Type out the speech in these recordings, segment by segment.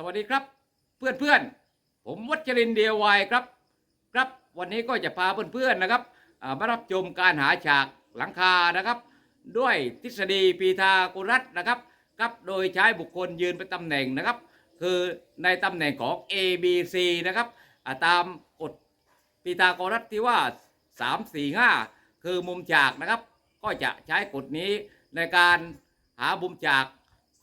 สวัสดีครับเพื่อนเพื่อนผมวัชรินเดียวายครับ ครับวันนี้ก็จะพาเพื่อนๆนะครับมารับชมการหาฉากหลังคานะครับ ด้วยทฤษฎีปีทาโกรัสนะครับครับโดยใช้บุคคลยืนเป็นตำแหน่งนะครับ คือในตำแหน่งของ A B C นะครับตามกฎปีทาโกรัสที่ว่า 3 4 5 คือมุมฉากนะครับ ก็จะใช้กฎนี้ในการหามุมฉาก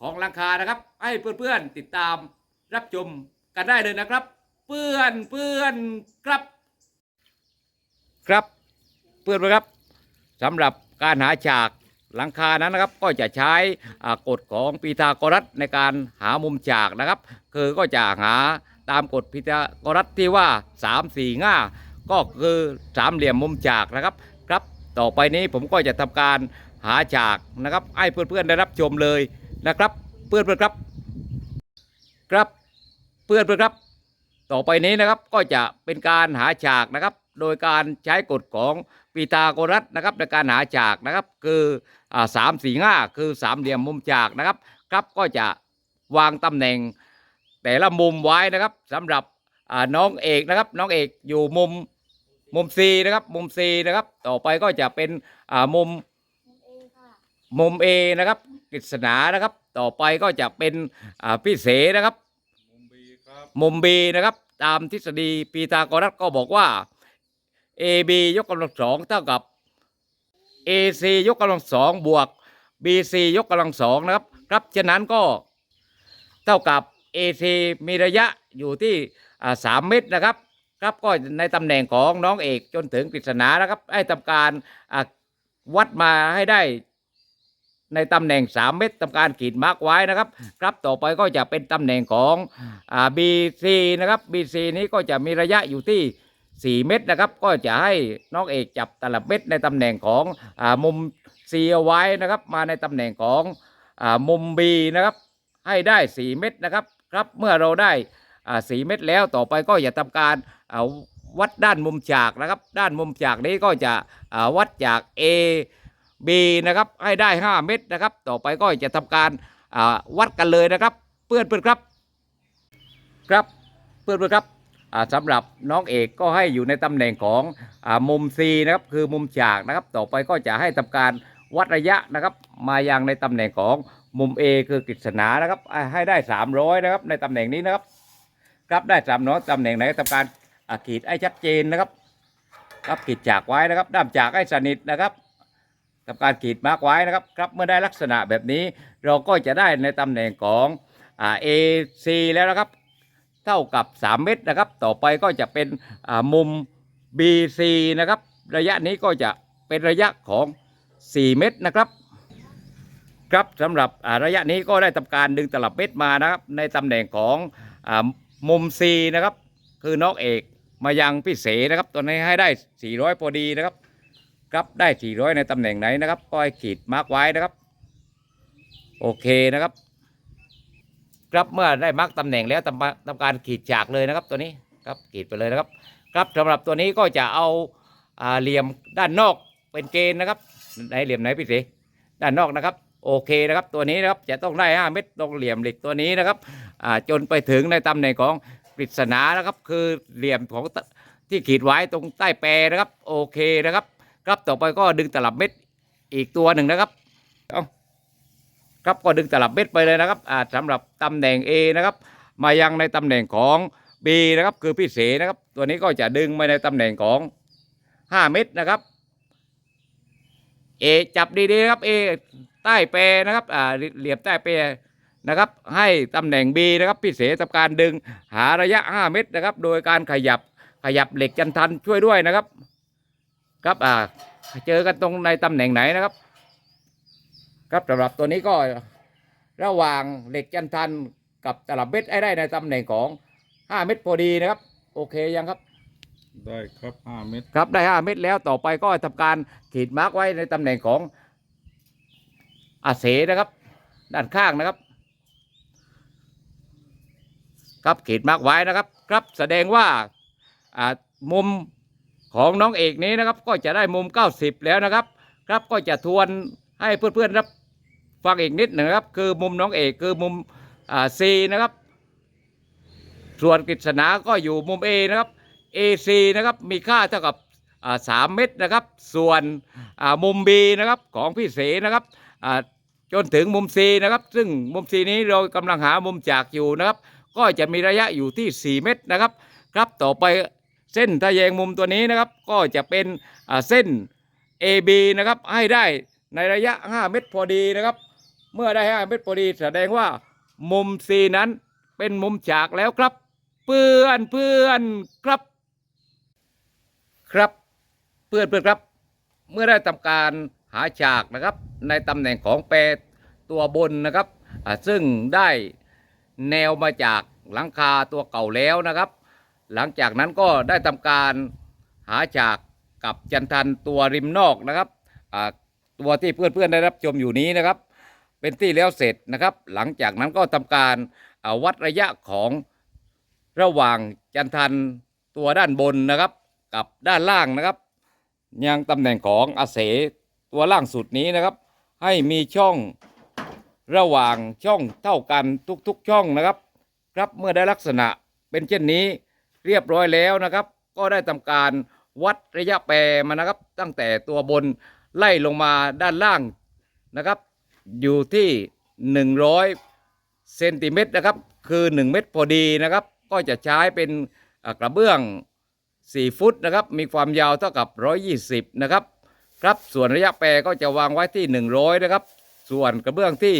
ของหลังคานะครับ ให้เพื่อนๆติดตาม รับชมกันได้เลยนะครับ เพื่อนเพื่อนครับ ครับเพื่อนครับสำหรับการหาฉากหลังคานั้นนะครับก็จะใช้กฎของปีทากรัสในการหามุมฉากนะครับ คือก็จะหาตามกฎปีทากรัสที่ว่า 3 4ง่าก็คือสามเหลี่ยมมุมฉากนะครับครับ ต่อไปนี้ผมก็จะทำการหาฉากนะครับให้เพื่อนๆได้รับชมเลยนะครับ เพื่อนๆครับ ครับเพื่อนๆครับ ต่อไปนี้นะครับก็จะเป็นการหาฉากนะครับ โดยการใช้กฎของปีตาโกรัสนะครับในการหาฉากนะครับ คือสามสี่ห้าคือสามเหลี่ยมมุมฉากนะครับ ครับก็จะวางตำแหน่งแต่ละมุมไว้นะครับสำหรับน้องเอกนะครับ น้องเอกอยู่มุมมุม C นะครับ มุม C นะครับ ต่อไปก็จะเป็นมุม ค่ะมุม A นะครับกฤษณานะครับ ต่อไปก็จะเป็นอ่าพี่เสนะครับ มุมบีครับมุม B นะครับ ตามทฤษฎีปีตาโกรัสก็บอกว่า AB ยกกำลังสองเท่ากับ AC ยกกำลังสองบวก BC ยกกำลังสองนะครับ ครับฉะนั้นก็เท่ากับ AC มีระยะอยู่ที่อ่าสามเมตรนะครับครับก็ในตำแหน่งของน้องเอกจนถึงปริศนานะครับ ให้ทำการอ่าวัดมาให้ได้ ในตำแหน่ง 3 เมตรทำการขีดมาร์กไว้นะครับ ครับต่อไปก็จะเป็นตำแหน่งของอ่า BC นะครับ BC นี้ก็จะมีระยะอยู่ที่ 4 เมตรนะครับ ก็จะให้น้องเอกจับตลับเม็ดในตำแหน่งของอามุม C เอาไว้นะครับ มาในตำแหน่งของอามุม B นะครับ ให้ได้ 4 เมตรนะครับครับเมื่อเราได้อ่า4เมตรแล้วต่อไปก็จะทำการอ่าวัดด้านมุมฉากนะครับ ด้านมุมฉากนี้ก็จะอ่าวัดจาก A B นะครับให้ได้ 5 เมตรนะครับ ต่อไปก็จะทำการวัดกันเลยนะครับ เพื่อนเพื่อนๆครับครับเพื่อนเพื่อนๆครับสำหรับน้องเอกก็ให้อยู่ในตำแหน่งของอมุม C นะครับคือมุมฉากนะครับ ต่อไปก็จะให้ทำการวัดระยะนะครับ มายังในตำแหน่งของมุม A คือกฤษณานะครับ ให้ได้ 300 นะครับ ในตำแหน่งนี้นะครับครับได้สามน้อยตำแหน่งไหนทำการขีดให้ชัดเจนนะครับ ครับขีดฉากไว้นะครับด้ามฉากให้สนิทนะครับ ทำการขีดมาร์กไว้นะครับครับเมื่อได้ลักษณะแบบนี้ เราก็จะได้ในตำแหน่งของอ่า AC แล้วนะครับ เท่ากับ 3 เมตรนะครับ ต่อไปก็จะเป็นอ่ามุม BC นะครับ ระยะนี้ก็จะเป็นระยะของ 4 เมตรนะครับครับสำหรับระยะนี้ก็ได้ทำการดึงตลับเม็ดมานะครับ ในตำแหน่งของอมุม C นะครับ คือนองเอกมายังพี่เสนะครับ ตัวนี้ให้ได้ 400 พอดีนะครับ รับได้400ในตำแหน่งไหนนะครับก็ให้ขีดมาร์กไว้นะครับ โอเคนะครับครับเมื่อได้มาร์กตำแหน่งแล้วทำทำการขีดฉากเลยนะครับ ตัวนี้ครับขีดไปเลยนะครับ ครับสำหรับตัวนี้ก็จะเอาเหลี่ยมด้านนอกเป็นเกณฑ์นะครับไหนเหลี่ยมไหนพี่เสด้านนอกนะครับโอเคนะครับตัวนี้นะครับจะต้องได้ 5 เม็ดตรงเหลี่ยมเหล็กตัวนี้นะครับจนไปถึงในตำแหน่งของปริศนานะครับ คือเหลี่ยมของที่ขีดไว้ตรงใต้แปรนะครับ โอเคนะครับ ครับต่อไปก็ดึงตลับเม็ดอีกตัวหนึ่งนะครับเอาครับก็ดึงตลับเม็ดไปเลยนะครับอ่าสำหรับตำแหน่ง A นะครับ มายังในตำแหน่งของ B นะครับคือพี่เสนะครับ ตัวนี้ก็จะดึงมาในตำแหน่งของ 5 เม็ดนะครับ A จับดีๆนะครับ A ใต้แปรนะครับอ่าเหลี่ยมใต้แปรนะครับ ให้ตำแหน่ง B นะครับพี่เสทำการดึงหาระยะ 5 เมตรนะครับ โดยการขยับขยับเหล็กจันทันช่วยด้วยนะครับ ครับอ่าเจอกันตรงในตำแหน่งไหนนะครับ ครับสำหรับตัวนี้ก็ระหว่างเหล็กจันทันกับตลับเม็ดให้ได้ในตำแหน่งของ 5 เม็ดพอดีนะครับ โอเคยังครับ ได้ครับห้าเม็ดครับได้ 5 เม็ดแล้วต่อไปก็ทำการขีดมาร์กไว้ในตำแหน่งของอาเสนะครับ ด้านข้างนะครับ ครับขีดมาร์กไว้นะครับ ครับแสดงว่าอ่ามุม ของน้องเอกนี้นะครับ ก็จะได้มุม 90 แล้วนะครับ ครับก็จะทวนให้เพื่อนๆรับฟังอีกนิดหนึ่งครับ คือมุมน้องเอกคือมุมอ่า C นะครับ ส่วนกฤษณาก็อยู่มุม A นะครับ AC นะครับมีค่าเท่ากับอ่าสามเม็ดนะครับ ส่วนอ่ามุม B นะครับของพี่เสนะครับอ่าจนถึงมุม C นะครับ ซึ่งมุม C นี้เรากำลังหามุมจากอยู่นะครับ ก็จะมีระยะอยู่ที่ 4 เมตรนะครับ ครับต่อไป เส้นทะแยงมุมตัวนี้นะครับ ก็จะเป็นเส้น AB นะครับให้ได้ในระยะ 5 เมตรพอดีนะครับ เมื่อได้ 5 เมตรพอดี แสดงว่ามุม C นั้นเป็นมุมฉากแล้วครับ เพื่อนเพื่อนครับ ครับเพื่อนเพื่อนครับ เมื่อได้ทำการหาฉากนะครับ ในตำแหน่งของแปรตัวบนนะครับ ซึ่งได้แนวมาจากหลังคาตัวเก่าแล้วนะครับ หลังจากนั้นก็ได้ทำการหาฉากกับจันทันตัวริมนอกนะครับตัวที่เพื่อนๆได้รับชมอยู่นี้นะครับ เป็นที่แล้วเสร็จนะครับ หลังจากนั้นก็ทำการวัดระยะของระหว่างจันทันตัวด้านบนนะครับ กับด้านล่างนะครับยังตำแหน่งของอาเสตัวล่างสุดนี้นะครับ ให้มีช่องระหว่างช่องเท่ากันทุกๆช่องนะครับ ครับเมื่อได้ลักษณะเป็นเช่นนี้ เรียบร้อยแล้วนะครับ ก็ได้ทำการวัดระยะแปรมานะครับ ตั้งแต่ตัวบนไล่ลงมาด้านล่างนะครับ อยู่ที่ 100เซนติเมตรนะครับ คือ 1 เมตรพอดีนะครับ ก็จะใช้เป็นกระเบื้อง 4 ฟุตนะครับ มีความยาวเท่ากับ 120 นะครับ ครับส่วนระยะแปรก็จะวางไว้ที่ 100 นะครับ ส่วนกระเบื้องที่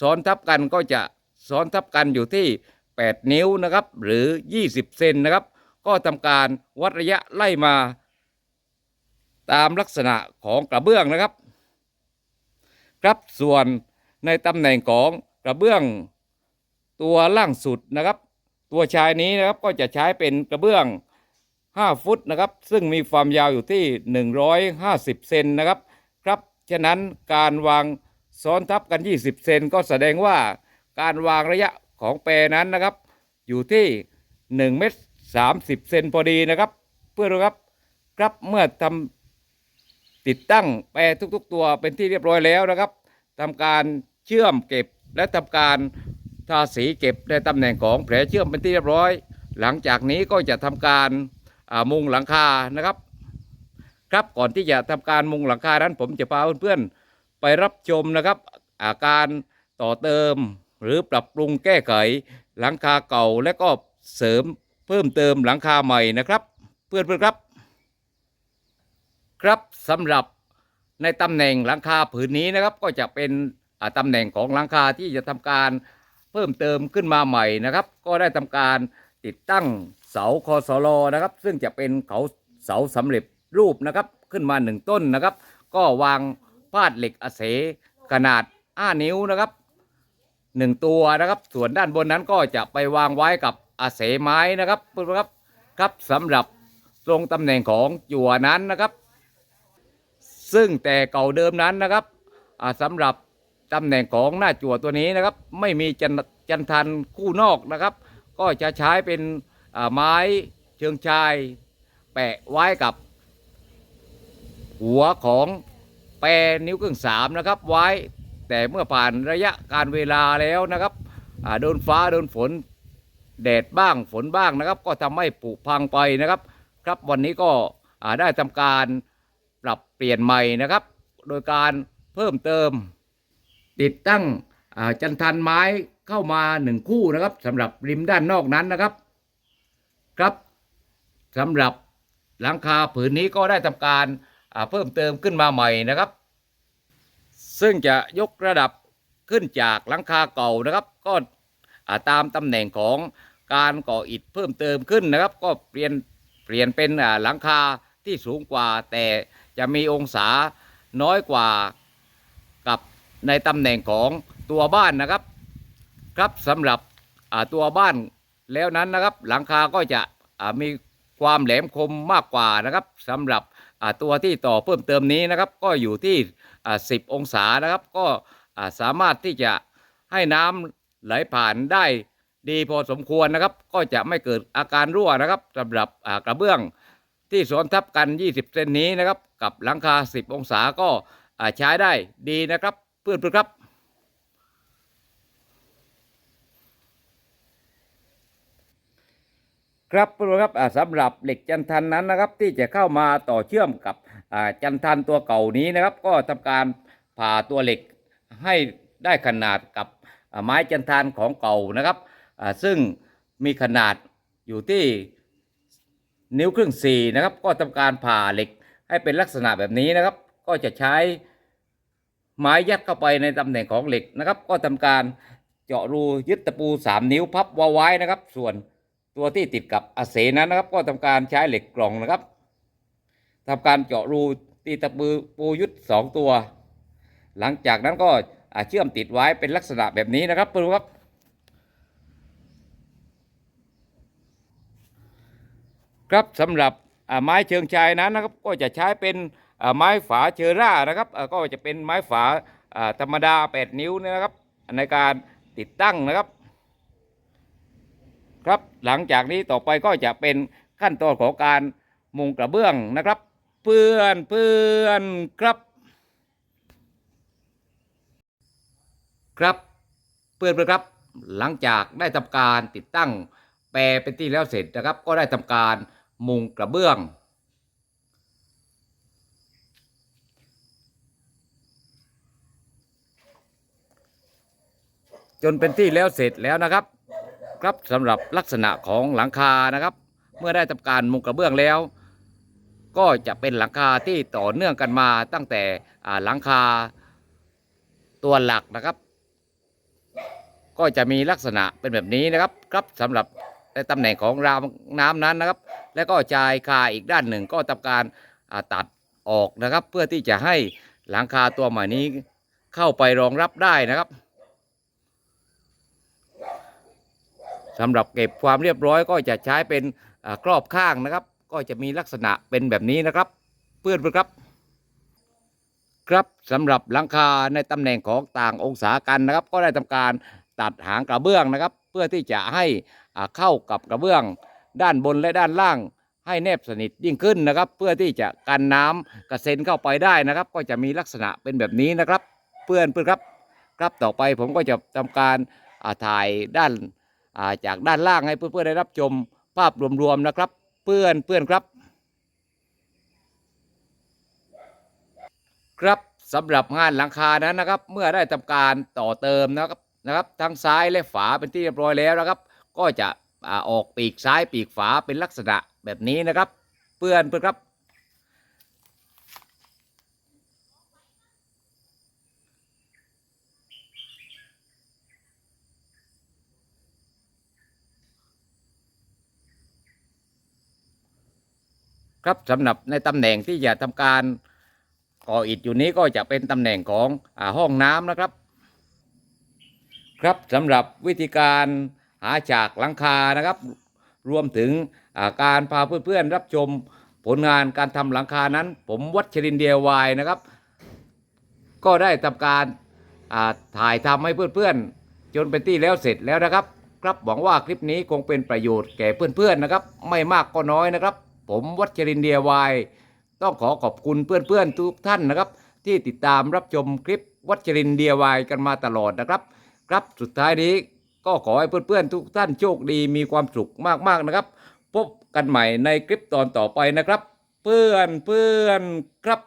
ซ้อนทับกันก็จะซ้อนทับกันอยู่ที่ 8 นิ้วนะครับ หรือ 20 เซนนะครับ ก็ทำการวัดระยะไล่มา ตามลักษณะของกระเบื้องนะครับ ครับส่วนในตำแหน่งของกระเบื้องตัวล่างสุดนะครับ ตัวชายนี้นะครับก็จะใช้เป็นกระเบื้อง 5 ฟุตนะครับ ซึ่งมีความยาวอยู่ที่ 150 เซนนะครับ ครับฉะนั้นการวางซ้อนทับกัน 20 เซนก็แสดงว่าการวางระยะ ของแปรนั้นนะครับ อยู่ที่1เมตร30 เซนพอดีนะครับ เพื่อนครับครับเมื่อทำติดตั้งแปรทุก ๆ ตัวเป็นที่เรียบร้อยแล้วนะครับทำการเชื่อมเก็บและทำการทาสีเก็บในตำแหน่งของแผลเชื่อมเป็นที่เรียบร้อย หลังจากนี้ก็จะทำการมุงหลังคานะครับ ครับก่อนที่จะทำการมุงหลังคานั้น ผมจะพาเพื่อนๆไปรับชมนะครับ อาการต่อเติม หรือปรับปรุงแก้ไขหลังคาเก่าและก็เสริมเพิ่มเติมหลังคาใหม่นะครับ เพื่อนๆครับ ครับสำหรับในตำแหน่งหลังคาผืนนี้นะครับ ก็จะเป็นตำแหน่งของหลังคาที่จะทำการเพิ่มเติมขึ้นมาใหม่นะครับ ก็ได้ทำการติดตั้งเสาคอสลอนะครับ ซึ่งจะเป็นเขาเสาสำเร็จรูปนะครับขึ้นมาหนึ่งต้นนะครับ ก็วางพาดเหล็กอาเสขนาด 5 นิ้วนะครับ หนึ่งตัวนะครับ ส่วนด้านบนนั้นก็จะไปวางไว้กับอาเสไม้นะครับเพื่อนครับครับสำหรับตรงตำแหน่งของจั่วนั้นนะครับ ซึ่งแต่เก่าเดิมนั้นนะครับสำหรับตำแหน่งของหน้าจั่วตัวนี้นะครับ ไม่มีจันจันทันคู่นอกนะครับ ก็จะใช้เป็นไม้เชิงชาย แปะไว้กับ หัวของแปรนิ้วครึ่งสามนะครับ ไว้ แต่เมื่อผ่านระยะการเวลาแล้วนะครับโดนฟ้าโดนฝนแดดบ้างฝนบ้างนะครับ ก็ทำให้ผุพังไปนะครับ ครับวันนี้ก็ได้ทำการปรับเปลี่ยนใหม่นะครับ โดยการเพิ่มเติม ติดตั้งจันทันไม้เข้ามาหนึ่งคู่นะครับสำหรับริมด้านนอกนั้นนะครับ ครับสำหรับหลังคาผืนนี้ก็ได้ทำการเพิ่มเติมขึ้นมาใหม่นะครับ ซึ่งจะยกระดับขึ้นจากหลังคาเก่านะครับ ก็ตามตำแหน่งของการก่ออิฐเพิ่มเติมขึ้นนะครับ ก็เปลี่ยนเปลี่ยนเป็นหลังคาที่สูงกว่า แต่จะมีองศาน้อยกว่ากับในตำแหน่งของตัวบ้านนะครับ ครับสำหรับตัวบ้านแล้วนั้นนะครับ หลังคาก็จะมี ความแหลมคมมากกว่านะครับสำหรับตัวที่ต่อเพิ่มเติมนี้นะครับ ก็อยู่ที่10องศานะครับ ก็สามารถที่จะให้น้ำไหลผ่านได้ดีพอสมควรนะครับ ก็จะไม่เกิดอาการรั่วนะครับสำหรับกระเบื้องที่สวนทับกัน 20 เซนนี้นะครับ กับหลังคา 10 องศาก็ใช้ได้ดีนะครับเพื่อนๆครับ ครับนๆครับสำหรับเหล็กจันทันนั้นนะครับ ที่จะเข้ามาต่อเชื่อมกับจันทันตัวเก่านี้นะครับ ก็ทำการผ่าตัวเหล็กให้ได้ขนาดกับไม้จันทันของเก่านะครับซึ่งมีขนาดอยู่ที่นิ้วครึ่งสี่นะครับ ก็ทำการผ่าเหล็กให้เป็นลักษณะแบบนี้นะครับ ก็จะใช้ไม้ยัดเข้าไปในตำแหน่งของเหล็กนะครับ ก็ทำการเจาะรูยึดตะปูสามนิ้วพับวาไว้นะครับ ส่วน ตัวที่ติดกับอาเสนั้นนะครับ ก็ทำการใช้เหล็กกล่องนะครับทำการเจาะรูตีตะปูปูยุดสองตัว หลังจากนั้นก็เชื่อมติดไว้เป็นลักษณะแบบนี้นะครับเพื่อนๆครับ ครับสำหรับไม้เชิงชายนั้นนะครับ ก็จะใช้เป็นไม้ฝาเชอร่านะครับก็จะเป็นไม้ฝาอ่าธรรมดา 8 นิ้วนะครับ ในการติดตั้งนะครับ ครับ หลังจากนี้ต่อไปก็จะเป็นขั้นตอนของการมุงกระเบื้องนะครับ เพื่อนเพื่อนครับครับเพื่อนเพื่อนครับ หลังจากได้ทำการติดตั้งแปรเป็นที่แล้วเสร็จนะครับ ก็ได้ทำการมุงกระเบื้อง จนเป็นที่แล้วเสร็จแล้วนะครับ ครับสำหรับลักษณะของหลังคานะครับ เมื่อได้ทำการมุงกระเบื้องแล้ว ก็จะเป็นหลังคาที่ต่อเนื่องกันมาตั้งแต่หลังคาตัวหลักนะครับ ก็จะมีลักษณะเป็นแบบนี้นะครับครับสำหรับในตำแหน่งของราวน้ำนั้นนะครับ แล้วก็ชายคาอีกด้านหนึ่งก็ทำการตัดออกนะครับ เพื่อที่จะให้หลังคาตัวใหม่นี้เข้าไปรองรับได้นะครับ สำหรับเก็บความเรียบร้อยก็จะใช้เป็นอ่ากรอบข้างนะครับ ก็จะมีลักษณะเป็นแบบนี้นะครับเพื่อนๆครับ ครับสำหรับหลังคาในตำแหน่งของต่างองศากันนะครับ ก็ได้ทำการตัดหางกระเบื้องนะครับ เพื่อที่จะให้เข้ากับกระเบื้อง ด้านบนและด้านล่างให้แนบสนิทยิ่งขึ้นนะครับ เพื่อที่จะกันน้ำกระเซ็นเข้าไปได้นะครับ ก็จะมีลักษณะเป็นแบบนี้นะครับ เพื่อนเพื่อนครับ ครับต่อไปผมก็จะทำการถ่ายด้าน จากด้านล่างให้เพื่อนๆได้รับชมภาพรวมๆนะครับ เพื่อนเพื่อนครับ ครับสำหรับงานหลังคานั้นนะครับ เมื่อได้ทำการต่อเติมนะครับนะครับทั้งซ้ายและฝาเป็นที่เรียบร้อยแล้วนะครับ ก็จะออกปีกซ้ายปีกฝาเป็นลักษณะแบบนี้นะครับ เพื่อนเพื่อนครับ ครับสำหรับในตำแหน่งที่จะทำการก่ออิฐอยู่นี้ก็จะเป็นตำแหน่งของอห้องน้ำนะครับ ครับสำหรับวิธีการหาจากหลังคานะครับ รวมถึงาการพาเพื่อนๆรับชมผลงานการทำหลังคานั้น ผมวัชรินเดียวายนะครับ ก็ได้ทำการาถ่ายทำให้เพื่อนๆ จนเป็นที่แล้วเสร็จแล้วนะครับ ครับหวังว่าคลิปนี้คงเป็นประโยชน์แก่เพื่อนๆนะครับ ไม่มากก็น้อยนะครับ ผมวัชรินเดียวาย ต้องขอขอบคุณเพื่อนๆทุกท่านนะครับ ที่ติดตามรับชมคลิปวัชรินเดียวายกันมาตลอดนะครับ ครับสุดท้ายนี้ก็ขอให้เพื่อนๆทุกท่านโชคดีมีความสุขมากๆนะครับ พบกันใหม่ในคลิปตอนต่อไปนะครับ เพื่อนเพื่อนครับ